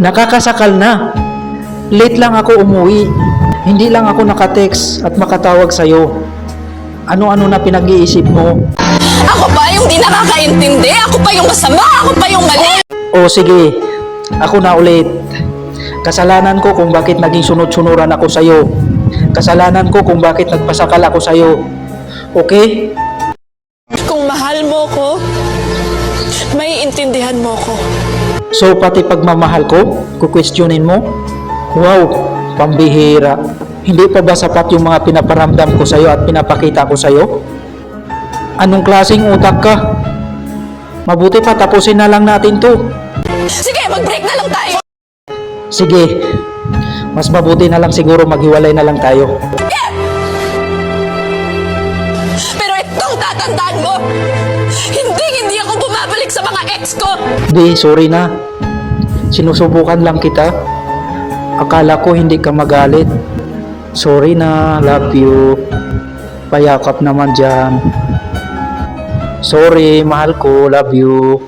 Nakakasakal na. Late lang ako umuwi. Hindi lang ako nakatext at makatawag sa'yo. Ano-ano na pinag-iisip mo? Ako pa yung di nakakaintindi. Ako pa yung masama. Ako pa yung mali. O sige, ako na ulit. Kasalanan ko kung bakit naging sunod-sunuran ako sa'yo. Kasalanan ko kung bakit nagpasakal ako sa'yo. Okay? Kung mahal mo ko, may intindihan mo ko. So pati pagmamahal ko, kukwestiyonin mo? Wow, pambihira. Hindi pa ba sapat yung mga pinaparamdam ko sa'yo at pinapakita ko sa'yo? Anong klaseng utak ka? Mabuti pa tapusin na lang natin to. Sige, mag-break na lang tayo. Sige, mas mabuti na lang siguro maghiwalay na lang tayo. Pero itong tatandaan mo, hindi hindi ako bumabalik Di, sorry na. Sinusubukan lang kita. Akala ko hindi ka magalit. Sorry na, love you. Payakap naman dyan. Sorry, mahal ko, love you.